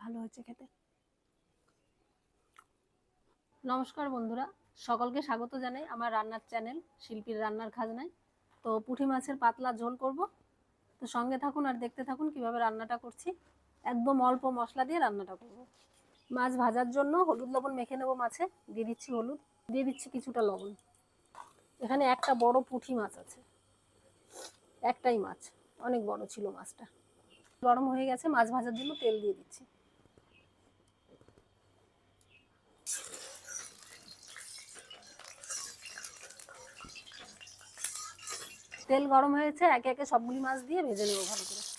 ভালো হয়েছে খেতে। নমস্কার বন্ধুরা, সকলকে স্বাগত জানাই আমার রান্নার চ্যানেল শিল্পীর রান্নার খাজনায়। তো পুঁটি মাছের পাতলা ঝোল করব। তো সঙ্গে থাকুন আর দেখতে থাকুন কীভাবে রান্নাটা করছি। একদম অল্প মশলা দিয়ে রান্নাটা করব। মাছ ভাজার জন্য হলুদ লবণ মেখে নেব মাছে, দিয়ে দিচ্ছি হলুদ, দিয়ে দিচ্ছি কিছুটা লবণ। এখানে একটা বড় পুঁটি মাছ আছে, একটাই মাছ, অনেক বড় ছিল মাছটা। গরম হয়ে গেছে, মাছ ভাজার জন্য তেল দিয়ে দিচ্ছি। তেল গরম হয়েছে একে একে সবগুলি মাছ দিয়ে ভেজে নেব ভালো করে।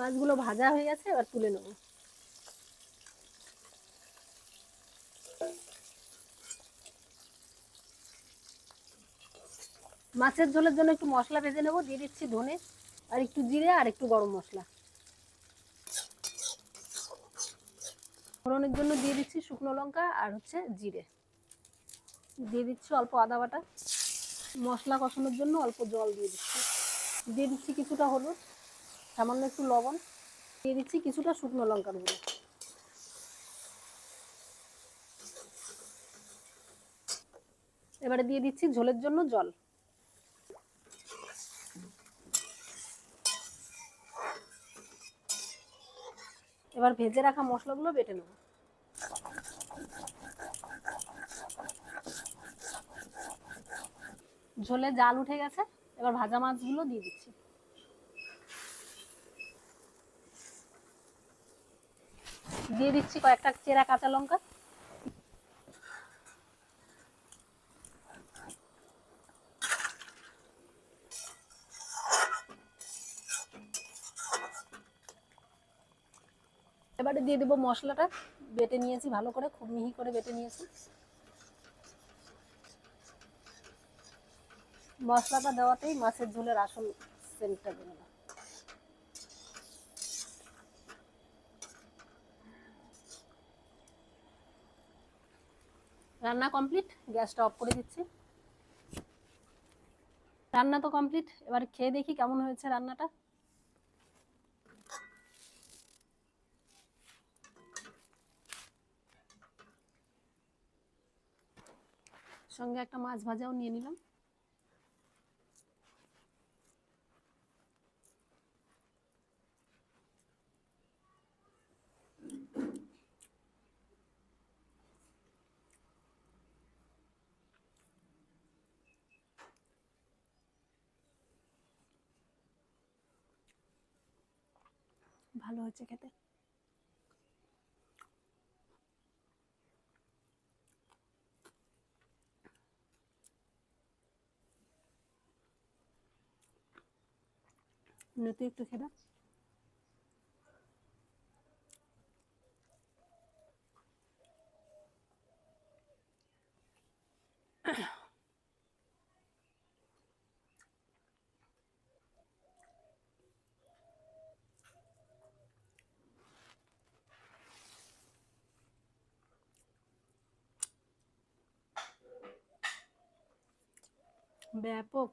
মাছগুলো ভাজা হয়ে গেছে, এবার তুলে নেব। মাছের ঝোলের জন্য একটু মশলা ভেজে নেব, দিয়ে দিচ্ছি ধনে, আর একটু জিরে, আর একটু গরম মশলা। ফোড়নের জন্য দিয়ে দিচ্ছি শুকনো লঙ্কা আর হচ্ছে জিরে। দিয়ে দিচ্ছি অল্প আদা বাটা। মশলা কষানোর জন্য অল্প জল দিয়ে দিচ্ছি। দিয়ে দিচ্ছি কিছুটা হলুদ। সামান্য একটু লবণ দিয়ে দিচ্ছি কিছুটা শুকনো লঙ্কার গুঁড়ো। এবারে দিয়ে দিচ্ছি ঝোলের জন্য জল। এবার ভেজে রাখা মশলাগুলো বেটে নেব। ঝোলে জাল উঠে গেছে, এবার ভাজা মাছগুলো দিয়ে দিচ্ছি। দিয়ে দিচ্ছি কয়েকটা চেরা কাঁচা লঙ্কা। এবারে দিয়ে দেবো মশলাটা। বেটে নিয়েছি ভালো করে, খুব মিহি করে বেটে নিয়েছি। মশলাটা দেওয়াতেই মাছের ঝোলের আসল সেন্টটা বেরোলো। রান্না কমপ্লিট গ্যাসটা অফ করে দিচ্ছি। রান্না তো কমপ্লিট এবার খেয়ে দেখি কেমন হয়েছে রান্নাটা। সঙ্গে একটা মাছ ভাজাও নিয়ে নিলাম। ভালো হচ্ছে খেতে। নতুন একটু খেদা ব্যাপক